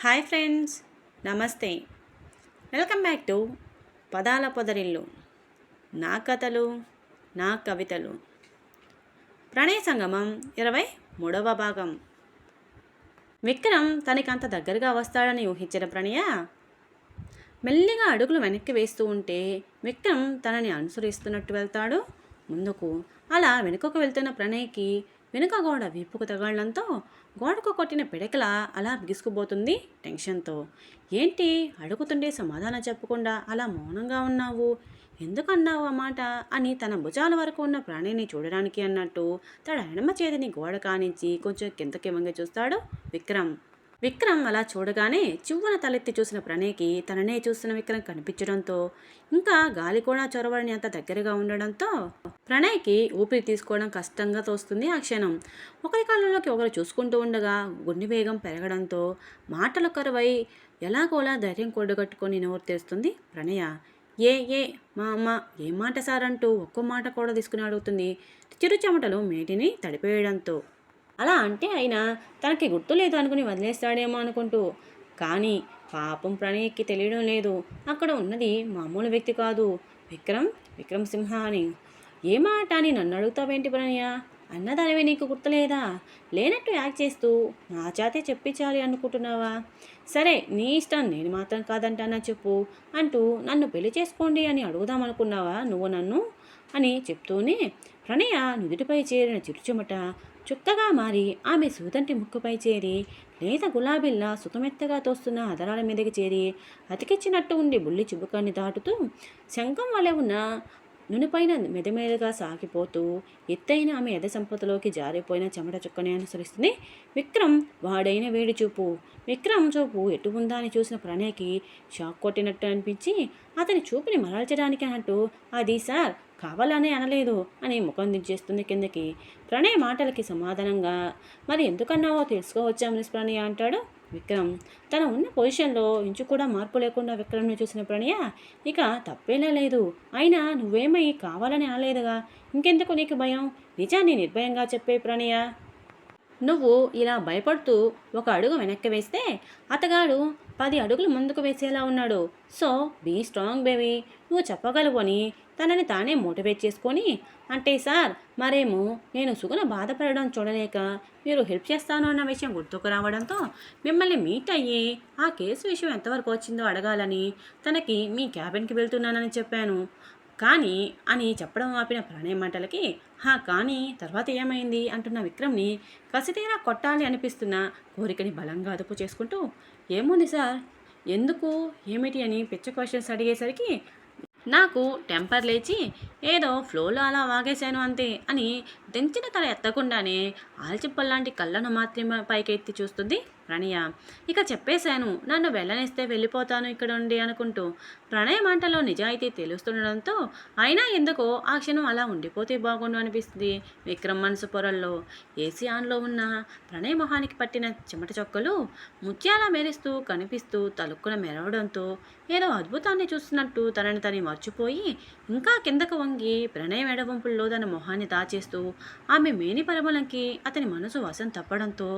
Hi friends నమస్తే. Welcome back to పదాల పొదరిల్లు. నా కథలు నా కవితలు. ప్రణయ సంగమం ఇరవై మూడవ భాగం. విక్రమ్ తనకంత దగ్గరగా వస్తాడని ఊహించిన ప్రణయ మెల్లిగా అడుగులు వెనక్కి వేస్తూ ఉంటే విక్రమ్ తనని అనుసరిస్తున్నట్టు వెళ్తాడు. ముందుకు అలా వెనుకకు వెళ్తున్న ప్రణయ్కి వెనుక గోడ వీపుకు తగలడంతో గోడకు కొట్టిన పిడకల అలా బిగుసుకుపోతుంది టెన్షన్తో. ఏంటి? అడుగుతుంటే సమాధానం చెప్పకుండా అలా మౌనంగా ఉన్నావు? ఎందుకన్నావు అన్నమాట ఆ మాట? అని తన భుజాల వరకు ఉన్న ప్రాణిని చూడడానికి అన్నట్టు తన ఎడమ చేతిని గోడ కానించి కొంచెం కిందకి వంగి చూస్తాడు విక్రమ్. విక్రమ్ అలా చూడగానే చివ్వన తలెత్తి చూసిన ప్రణయ్కి తననే చూస్తున్న విక్రమ్ కనిపించడంతో ఇంకా గాలి కూడా చొరవని అంత దగ్గరగా ఉండడంతో ప్రణయ్కి ఊపిరి తీసుకోవడం కష్టంగా తోస్తుంది ఆ క్షణం. ఒకరి కళ్ళలోకి ఒకరు చూసుకుంటూ ఉండగా గుండె వేగం పెరగడంతో మాటలు కరువై ఎలాగోలా ధైర్యం కూడగట్టుకొని నోరు తెస్తుంది ప్రణయ. ఏ ఏ మా అమ్మ ఏం మాట సార్ అంటూ ఒక్కో మాట కూడా తీసుకుని అడుగుతుంది? చిరు చెమటలు మేటిని తడిపేయడంతో అలా అంటే అయినా తనకి గుర్తు లేదు అనుకుని వదిలేస్తాడేమో అనుకుంటూ. కానీ పాపం ప్రణయ్కి తెలియడం లేదు. అక్కడ ఉన్నది మామూలు వ్యక్తి కాదు. విక్రమ్ విక్రమ్ సింహ అని. ఏ మాట అని నన్ను అడుగుతావేంటి ప్రణయ అన్నదానివే నీకు గుర్తులేదా? లేనట్టు యాక్ట్ చేస్తూ నా చేతే చెప్పించాలి అనుకుంటున్నావా? సరే నీ ఇష్టం నేను మాత్రం కాదంటానా చెప్పు అంటూ నన్ను పెళ్ళి చేసుకోండి అని అడుగుదామనుకున్నావా నువ్వు నన్ను? అని చెప్తూనే ప్రణయ నుదుటిపై చేరిన చిరుచుమట చుక్కగా మారి ఆమె సూదంటి ముక్కుపై చేరి లేత గులాబీల్లా సుతమెత్తగా తోస్తున్న అదరాల మీదకి చేరి అతికిచ్చినట్టు ఉండి బుల్లి చిబుకాన్ని దాటుతూ శంఖం వలె ఉన్న నునిపైన మెదమెదగా సాగిపోతూ ఎత్తైన ఆమె ఎద సంపదలోకి జారిపోయిన చెమట చుక్కని అనుసరిస్తుంది. విక్రమ్ వాడైన వేడి చూపు. విక్రమ్ చూపు ఎటు ఉందా అని చూసిన ప్రణయ్కి షాక్ కొట్టినట్టు అనిపించి అతని చూపుని మరల్చడానికి అన్నట్టు అది సార్ కావాలనే అనలేదు అని ముఖం దించేస్తుంది కిందకి. ప్రణయ్ మాటలకి సమాధానంగా మరి ఎందుకన్నావో తెలుసుకోవచ్చా మిస్ ప్రణయ? అంటాడు విక్రమ్. తన ఉన్న పొజిషన్లో ఇంచు కూడా మార్పు లేకుండా విక్రమ్ని చూసిన ప్రణయ ఇక తప్పేలా లేదు. అయినా నువ్వేమై కావాలని అనలేదుగా. ఇంకెందుకు నీకు భయం? నిజాన్ని నిర్భయంగా చెప్పే ప్రణయ. నువ్వు ఇలా భయపడుతూ ఒక అడుగు వెనక్కి వేస్తే అతగాడు పది అడుగులు ముందుకు వేసేలా ఉన్నాడు. So be strong baby. నువ్వు చెప్పగలవు అని తనని తానే మోటివేట్ చేసుకొని అంటే సార్ మరేమో నేను సుగుణ బాధపడడం చూడలేక మీరు హెల్ప్ చేస్తాను అన్న విషయం గుర్తుకు రావడంతో మిమ్మల్ని మీట్ అయ్యి ఆ కేసు విషయం ఎంతవరకు వచ్చిందో అడగాలని తనకి మీ క్యాబిన్కి వెళ్తున్నానని చెప్పాను. కానీ అని చెప్పడం ఆపిన ప్రణయ మాటలకి హా కానీ తర్వాత ఏమైంది? అంటున్న విక్రమ్ని కసితీరా కొట్టాలి అనిపిస్తున్న కోరికని బలంగా అదుపు చేసుకుంటూ ఏముంది సార్? ఎందుకు? ఏమిటి? అని పిచ్చ క్వశ్చన్స్ అడిగేసరికి నాకు టెంపర్ లేచి ఏదో ఫ్లోలో అలా వాగేశాను అంతే అని దించిన తల ఎత్తకుండానే ఆల్చిప్పల్లాంటి కళ్ళను మాత్రమే పైకెత్తి చూస్తుంది ప్రణయ ఇక చెప్పేశాను నన్ను వెళ్ళనిస్తే వెళ్ళిపోతాను ఇక్కడ ఉండి అనుకుంటూ ప్రణయ మాటలో నిజాయితీ తెలుస్తుండడంతో అయినా ఎందుకో ఆ క్షణం అలా ఉండిపోతే బాగుండు అనిపిస్తుంది విక్రమ్ మనసు పొరల్లో. ఏసీ ఆన్లో ఉన్న ప్రణయ మొహానికి పట్టిన చెమట చొక్కలు ముత్యాల మెరుస్తూ కనిపిస్తూ తలుక్కున మెరవడంతో ఏదో అద్భుతాన్ని చూస్తున్నట్టు తనని తని మర్చిపోయి ఇంకా కిందకు వంగి ప్రణయ మెడవంపుల్లో తన మొహాన్ని దాచేస్తూ ఆమె మేని పరిమళంకి అతని మనసు వశం తప్పడంతో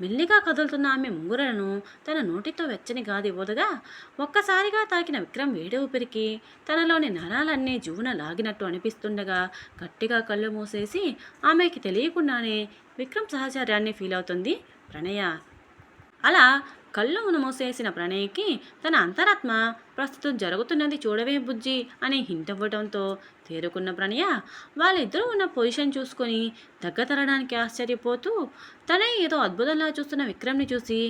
మెల్లిగా కదులుతున్న ఆమె ముంగురలను తన నోటితో వెచ్చని గాది ఇవ్వదుగా ఒక్కసారిగా తాకిన విక్రమ్ వేడి ఊపిరికి తనలోని నరాలన్నీ జువున లాగినట్టు అనిపిస్తుండగా గట్టిగా కళ్ళు మూసేసి ఆమెకి తెలియకుండానే విక్రమ్ సహచర్యాన్ని ఫీల్ అవుతుంది. ప్రణయ అలా కళ్ళు మూసేసిన ప్రణయ్కి తన అంతరాత్మ ప్రస్తుతం జరుగుతున్నది చూడవే బుజ్జి అని హింట్ ఇవ్వడంతో తేరుకున్న ప్రణయ వాళ్ళిద్దరూ ఉన్న పొజిషన్ చూసుకొని దగ్గతరడానికి ఆశ్చర్యపోతూ తనే ఏదో అద్భుతంలా చూస్తున్న విక్రమ్ని చూసి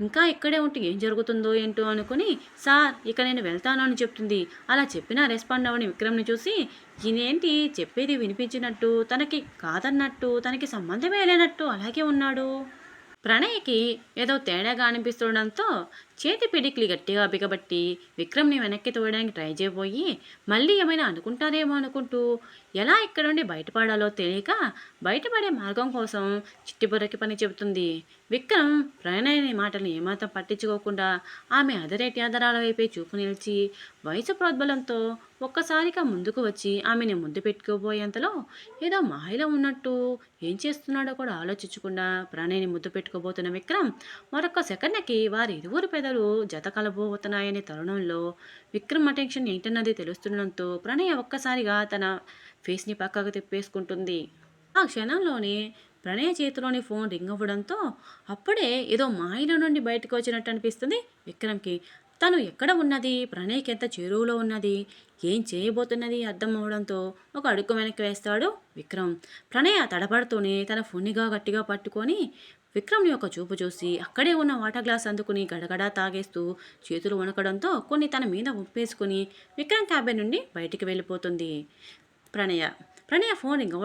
ఇంకా ఇక్కడే ఉంటే ఏం జరుగుతుందో ఏంటో అనుకుని సార్ ఇక నేను వెళ్తాను అని చెప్తుంది. అలా చెప్పినా రెస్పాండ్ అవ్వని విక్రమ్ని చూసి ఈయనేంటి? చెప్పేది వినిపించినట్టు తనకి కాదన్నట్టు తనకి సంబంధమే లేనట్టు అలాగే ఉన్నాడు. ప్రణయ్కి ఏదో తేడాగా అనిపిస్తుండడంతో చేతి పిడికిలి గట్టిగా బిగబట్టి విక్రమ్ని వెనక్కి తోయడానికి ట్రై చేయబోయి మళ్ళీ ఏమైనా అనుకుంటారేమో అనుకుంటూ ఎలా ఇక్కడ నుండి బయటపడాలో తెలియక బయటపడే మార్గం కోసం చిట్టిబుర్రకి పని చెబుతుంది. విక్రమ్ ప్రణయని మాటలు ఏమాత్రం పట్టించుకోకుండా ఆమె అదరేటి ఆధారాల వైపే చూపు నిలిచి వయసు ప్రోద్బలంతో ఒక్కసారిగా ముందుకు వచ్చి ఆమెని ముద్దు పెట్టుకోబోయేంతలో ఏదో మాయలో ఉన్నట్టు ఏం చేస్తున్నాడో కూడా ఆలోచించకుండా ప్రాణిని ముద్దు పెట్టుకోబోతున్న విక్రమ్ మరొక సెకండ్కి వారి ఇరువురు పెదలు జత కలబోతున్నాయనే తరుణంలో విక్రమ్ అటెన్షన్ ఏంటన్నది తెలుస్తుండడంతో ప్రణయ్ ఒక్కసారిగా తన ఫేస్ని పక్కకు తిప్పేసుకుంటుంది. ఆ క్షణంలోనే ప్రణయ చేతిలోని ఫోన్ రింగ్ అవ్వడంతో అప్పుడే ఏదో మాయలో నుండి బయటకు వచ్చినట్టు అనిపిస్తుంది విక్రమ్కి. తను ఎక్కడ ఉన్నది? ప్రణయ్కి ఎంత చేరువలో ఉన్నది? ఏం చేయబోతున్నది అర్థం అవడంతో ఒక అడుగు వెనక్కి వేస్తాడు విక్రమ్. ప్రణయ తడబడుతూనే తన ఫోన్నిగా గట్టిగా పట్టుకొని విక్రమ్ని ఒక చూపు చూసి అక్కడే ఉన్న వాటర్ గ్లాస్ అందుకుని గడగడా తాగేస్తూ చేతులు వణకడంతో కొన్ని తన మీద ఉప్పేసుకుని విక్రమ్ క్యాబిన్ నుండి బయటికి వెళ్ళిపోతుంది. ప్రణయ ప్రణయ ఫోన్ రింగ్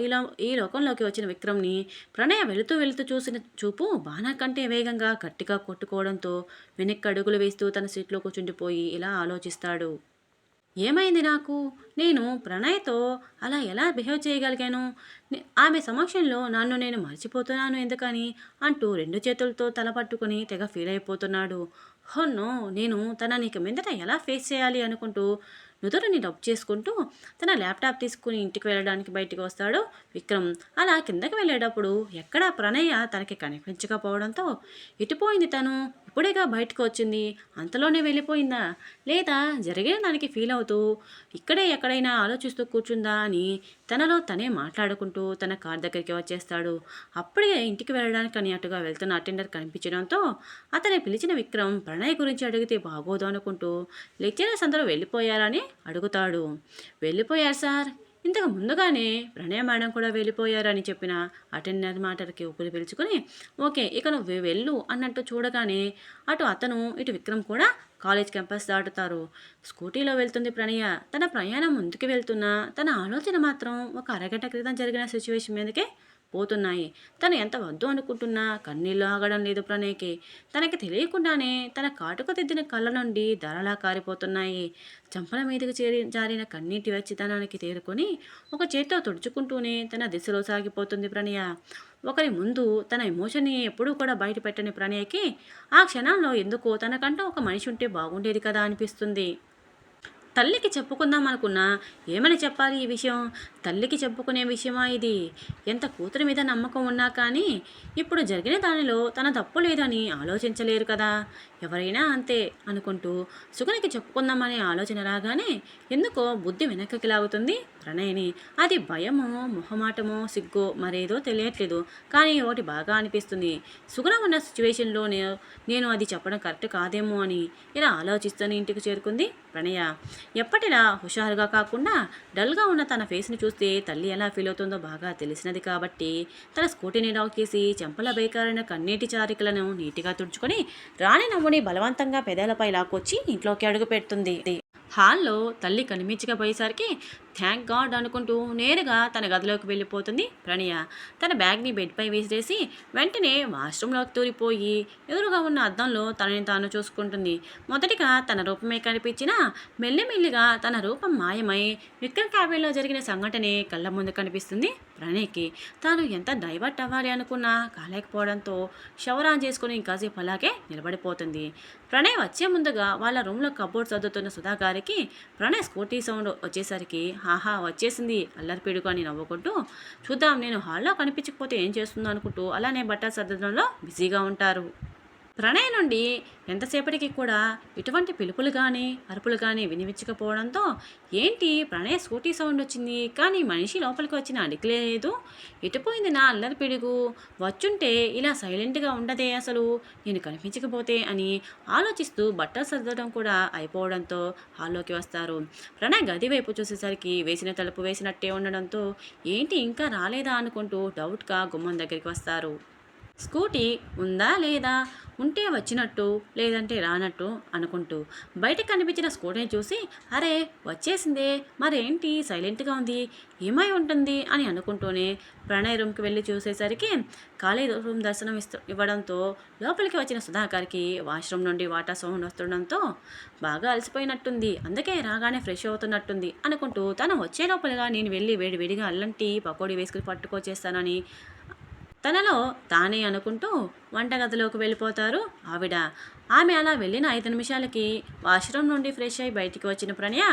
ఇలా ఈ లోకంలోకి వచ్చిన విక్రమ్ని ప్రణయ వెళుతూ వెళుతూ చూసిన చూపు బాణా కంటే వేగంగా గట్టిగా కొట్టుకోవడంతో వెనక్కి అడుగులు వేస్తూ తన సీట్లో కూర్చుండిపోయి ఇలా ఆలోచిస్తాడు. ఏమైంది నాకు? నేను ప్రణయ్తో అలా ఎలా బిహేవ్ చేయగలిగాను? ఆమె సమక్షంలో నన్ను నేను మర్చిపోతున్నాను ఎందుకని? అంటూ రెండు చేతులతో తల పట్టుకుని తెగ ఫీల్ అయిపోతున్నాడు. హోన్నో నేను తనని ఇక మీదట ఎలా ఫేస్ చేయాలి అనుకుంటూ నుదురుని డబ్ చేసుకుంటూ తన ల్యాప్టాప్ తీసుకుని ఇంటికి వెళ్ళడానికి బయటికి వస్తాడు విక్రమ్. అలా కిందకి వెళ్ళేటప్పుడు ఎక్కడా ప్రణయ తనకి కనిపించకపోవడంతో ఎటుపోయింది తను ఇప్పుడేగా బయటకు వచ్చింది అంతలోనే వెళ్ళిపోయిందా? లేదా జరిగిన దానికి ఫీల్ అవుతూ ఇక్కడే ఎక్కడైనా ఆలోచిస్తూ కూర్చుందా? అని తనలో తనే మాట్లాడుకుంటూ తన కార్ దగ్గరికి వచ్చేస్తాడు. అప్పుడే ఇంటికి వెళ్ళడానికి అని అటుగా వెళ్తున్న అటెండర్ కనిపించడంతో అతని పిలిచిన విక్రమ్ ప్రణయ్ గురించి అడిగితే బాగోదు అనుకుంటూ లెక్చరర్స్ అందరూ వెళ్ళిపోయారని అడుగుతాడు. వెళ్ళిపోయారు సార్. ఇంతకు ముందుగానే ప్రణయ మేడం కూడా వెళ్ళిపోయారని చెప్పిన అటెండర్ మాటలకి ఊపిరి పిలుచుకుని ఓకే ఇక నువ్వు వెళ్ళు అన్నట్టు చూడగానే అటు అతను ఇటు విక్రమ్ కూడా కాలేజ్ క్యాంపస్ దాటుతారు. స్కూటీలో వెళ్తుంది ప్రణయ. తన ప్రయాణం ముందుకు వెళ్తున్నా తన ఆలోచన మాత్రం ఒక అరగంట క్రితం జరిగిన సిచ్యువేషన్ మీదకే పోతున్నాయి. తను ఎంత వద్దు అనుకుంటున్నా కన్నీళ్ళు ఆగడం లేదు ప్రణయ్కి. తనకి తెలియకుండానే తన కాటుక దిద్దిన కళ్ళ నుండి ధరలా కారిపోతున్నాయి. చంపల మీదకు చేరి జారిన కన్నీటి వచ్చితనానికి తేరుకొని ఒక చేత్తో తుడుచుకుంటూనే తన దిశలో సాగిపోతుంది ప్రణయ. ఒకరి ముందు తన ఎమోషన్ని ఎప్పుడూ కూడా బయట పెట్టని ప్రణయకి ఆ క్షణంలో ఎందుకో తనకంటూ ఒక మనిషి ఉంటే బాగుండేది కదా అనిపిస్తుంది. తల్లికి చెప్పుకుందాం అనుకున్నా ఏమని చెప్పాలి ఈ విషయం? తల్లికి చెప్పుకునే విషయమా ఇది? ఎంత కూతురి మీద నమ్మకం ఉన్నా కానీ ఇప్పుడు జరిగిన దానిలో తన తప్పు లేదని ఆలోచించలేరు కదా. ఎవరైనా అంతే అనుకుంటూ సుగునికి చెప్పుకుందామనే ఆలోచన రాగానే ఎందుకో బుద్ధి వెనక్కి లాగుతుంది. ప్రణయని అది భయమో మొహమాటమో సిగ్గో మరేదో తెలియట్లేదు. కానీ ఒకటి బాగా అనిపిస్తుంది. సుగుణ ఉన్న సిచ్యువేషన్లో నేను అది చెప్పడం కరెక్ట్ కాదేమో అని ఇలా ఆలోచిస్తూనే ఇంటికి చేరుకుంది. ప్రణయ ఎప్పటిలా హుషారుగా కాకుండా డల్గా ఉన్న తన ఫేస్ని చూస్తే తల్లి ఎలా ఫీల్ అవుతుందో బాగా తెలిసినది కాబట్టి తన స్కూటీని రాకేసి చెంపల బైకారైన కన్నీటి చారికలను నీటిగా తుడుచుకొని రాణి నవ్వుని బలవంతంగా పెదాలపై లాక్కొచ్చి ఇంట్లోకి అడుగు పెడుతుంది. హాల్లో తల్లి కనిపించకపోయేసరికి థ్యాంక్ గాడ్ అనుకుంటూ నేరుగా తన గదిలోకి వెళ్ళిపోతుంది ప్రణయ. తన బ్యాగ్ని బెడ్పై వేసేసి వెంటనే వాష్రూమ్లోకి తూరిపోయి ఎదురుగా ఉన్న అద్దంలో తనని తాను చూసుకుంటుంది. మొదటిగా తన రూపమే కనిపించినా మెల్లిమెల్లిగా తన రూపం మాయమై విక్రమ్ క్యాబిన్లో జరిగిన సంఘటనే కళ్ళ ముందు కనిపిస్తుంది ప్రణయ్కి. తాను ఎంత డైవర్ట్ అవ్వాలి అనుకున్నా కాలేకపోవడంతో షవర్ ఆన్ చేసుకుని ఇంకాసేపు అలాగే నిలబడిపోతుంది. ప్రణయ్ వచ్చే ముందుగా వాళ్ళ రూమ్లో కబోర్డ్ చదువుతున్న సుధా గారికి ప్రణయ్ స్కూటీ సౌండ్ వచ్చేసరికి ఆహా వచ్చేసింది. అల్లరిపీడుగా అని నవ్వుకుంటూ చూద్దాం నేను హాల్లో కనిపించకపోతే ఏం చేస్తుందో అనుకుంటూ అలానే బట్టలు సర్దడంలో బిజీగా ఉంటారు. ప్రణయ్ నుండి ఎంతసేపటికి కూడా ఎటువంటి పిలుపులు కానీ అరుపులు కానీ వినిపించకపోవడంతో ఏంటి ప్రణయ్ స్కూటీ సౌండ్ వచ్చింది కానీ మనిషి లోపలికి వచ్చిన అడిగలేదు? ఎటుపోయింది నా అల్లరి పిడుగు? వచ్చుంటే ఇలా సైలెంట్గా ఉండదే అసలు? నేను కనిపించకపోతే అని ఆలోచిస్తూ బట్టలు సర్దడం కూడా అయిపోవడంతో హాల్లోకి వస్తారు. ప్రణయ్ గది వైపు చూసేసరికి వేసిన తలుపు వేసినట్టే ఉండడంతో ఏంటి ఇంకా రాలేదా? అనుకుంటూ డౌట్గా గుమ్మం దగ్గరికి వస్తారు. స్కూటీ ఉందా లేదా? ఉంటే వచ్చినట్టు లేదంటే రానట్టు అనుకుంటూ బయట కనిపించిన స్కూటీని చూసి అరే వచ్చేసిందే. మరేంటి? సైలెంట్గా ఉంది. ఏమై ఉంటుంది? అని అనుకుంటూనే ప్రణయ్ రూమ్కి వెళ్ళి చూసేసరికి ఖాళీ రూమ్ దర్శనం ఇస్తూ ఇవ్వడంతో లోపలికి వచ్చిన సుధాకర్కి వాష్రూమ్ నుండి వాటర్ సౌండ్ వస్తుండడంతో బాగా అలసిపోయినట్టుంది. అందుకే రాగానే ఫ్రెష్ అవుతున్నట్టుంది అనుకుంటూ తను వచ్చే లోపలగా నేను వెళ్ళి వేడి వేడిగా అల్లం పకోడీ వేసుకుని పట్టుకొచ్చేస్తానని తనలో తానే అనుకుంటూ వంటగదిలోకి వెళ్ళిపోతారు ఆవిడ. ఆమె అలా వెళ్ళిన ఐదు నిమిషాలకి వాష్రూమ్ నుండి ఫ్రెష్ అయి బయటికి వచ్చిన ప్రణయ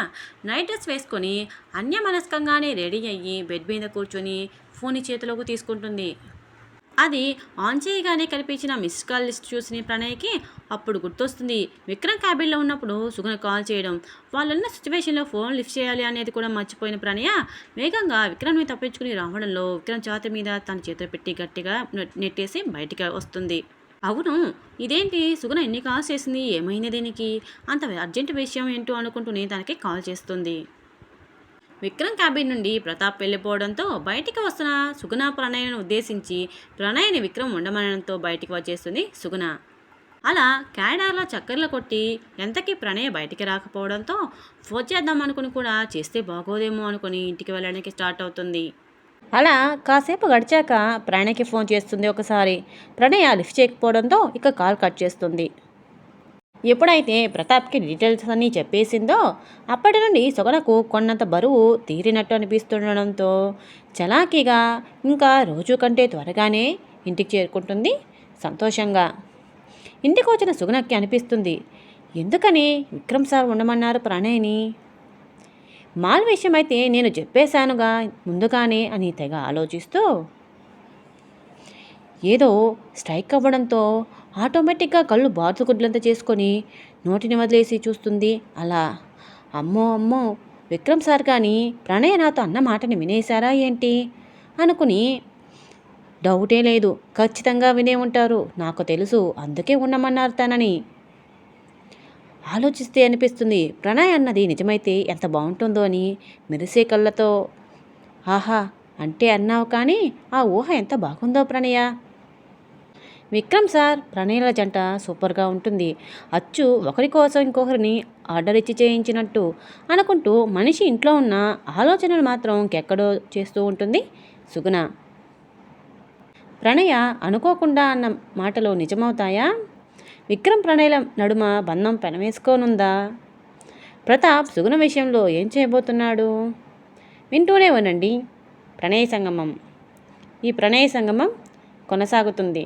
నైట్ డ్రెస్ వేసుకొని అన్యమనస్కంగానే రెడీ అయ్యి బెడ్ మీద కూర్చొని ఫోన్ చేతిలోకి తీసుకుంటుంది. అది ఆన్ చేయగానే కనిపించిన మిస్ కాల్ లిస్ట్ చూసిన ప్రణయ్కి అప్పుడు గుర్తొస్తుంది. విక్రమ్ క్యాబిన్లో ఉన్నప్పుడు సుగుణ కాల్ చేయడం వాళ్ళున్న సిచ్యువేషన్లో ఫోన్ లిఫ్ట్ చేయాలి అనేది కూడా మర్చిపోయిన ప్రణయ వేగంగా విక్రమ్ని తప్పించుకుని రావడంలో విక్రమ్ చేతి మీద తన చేతులు పెట్టి గట్టిగా నెట్టేసి బయటికి వస్తుంది. అవును ఇదేంటి? సుగుణ ఎన్ని కాల్స్ చేసింది? ఏమైంది దీనికి? అంత అర్జెంట్ విషయం ఏంటో అనుకుంటూనే తనకి కాల్ చేస్తుంది. విక్రమ్ క్యాబిన్ నుండి ప్రతాప్ వెళ్ళిపోవడంతో బయటికి వస్తున్న సుగుణ ప్రణయ్ను ఉద్దేశించి ప్రణయ్ని విక్రమ్ ఉండమనడంతో బయటికి వచ్చేస్తుంది సుగుణ. అలా క్యాడార్లో చక్కర్లు కొట్టి ఎంతకీ ప్రణయ్ బయటికి రాకపోవడంతో ఫోన్ చేద్దాం అనుకుని కూడా చేస్తే బాగోదేమో అనుకుని ఇంటికి వెళ్ళడానికి స్టార్ట్ అవుతుంది. అలా కాసేపు గడిచాక ప్రణయ్కి ఫోన్ చేస్తుంది ఒకసారి. ప్రణయ్ లిఫ్ట్ చేయకపోవడంతో ఇక కాల్ కట్ చేస్తుంది. ఎప్పుడైతే ప్రతాప్కి డీటెయిల్స్ అన్నీ చెప్పేసిందో అప్పటి నుండి సొగనకు కొన్నంత బరువు తీరినట్టు అనిపిస్తుండడంతో చలాకీగా ఇంకా రోజు కంటే త్వరగానే ఇంటికి చేరుకుంటుంది సంతోషంగా. ఇంటికి వచ్చిన సుగనక్కి అనిపిస్తుంది ఎందుకని విక్రమ్ సార్ ఉండమన్నారు ప్రణయ్ని? మాల్ విషయం అయితే నేను చెప్పేశానుగా ముందుగానే అని తెగ ఆలోచిస్తూ ఏదో స్ట్రైక్ అవ్వడంతో ఆటోమేటిక్గా కళ్ళు బాతుగుడ్లంతా చేసుకొని నోటిని వదిలేసి చూస్తుంది. అలా అమ్మో అమ్మో విక్రమ్ సార్ కానీ ప్రణయ నాతో అన్న మాటని వినేశారా ఏంటి? అనుకుని డౌటే లేదు ఖచ్చితంగా వినే ఉంటారు నాకు తెలుసు అందుకే ఉండమన్నారు తనని. ఆలోచిస్తే అనిపిస్తుంది ప్రణయ్ అన్నది నిజమైతే ఎంత బాగుంటుందో అని మెరిసే కళ్ళతో ఆహా అంటే అన్నావు కానీ ఆ ఊహ ఎంత బాగుందో ప్రణయ విక్రమ్ సార్ ప్రణయల జంట సూపర్గా ఉంటుంది. అచ్చు ఒకరి కోసం ఇంకొకరిని ఆర్డర్ ఇచ్చి చేయించినట్టు అనుకుంటూ మనిషి ఇంట్లో ఉన్న ఆలోచనలు మాత్రం ఎక్కడో చేస్తూ ఉంటుంది. సుగుణ. ప్రణయ అనుకోకుండా అన్న మాటలు నిజమవుతాయా? విక్రమ్ ప్రణయల నడుమ బంధం పెనవేసుకోనుందా? ప్రతాప్ సుగుణ విషయంలో ఏం చేయబోతున్నాడు? వింటూనే ఉనండి ప్రణయ సంగమం. ఈ ప్రణయ సంగమం కొనసాగుతుంది.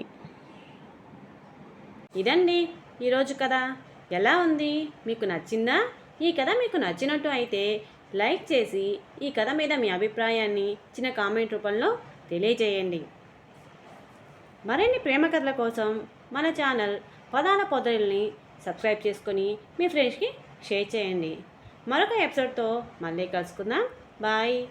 ఇదండి ఈరోజు కథ. ఎలా ఉంది? మీకు నచ్చిందా? ఈ కథ మీకు నచ్చినట్టు అయితే లైక్ చేసి ఈ కథ మీద మీ అభిప్రాయాన్ని చిన్న కామెంట్ రూపంలో తెలియజేయండి. మరిన్ని ప్రేమ కథల కోసం మన ఛానల్ పదాల పొదల్ని సబ్స్క్రైబ్ చేసుకొని మీ ఫ్రెండ్స్కి షేర్ చేయండి. మరొక ఎపిసోడ్తో మళ్ళీ కలుసుకుందాం. బాయ్.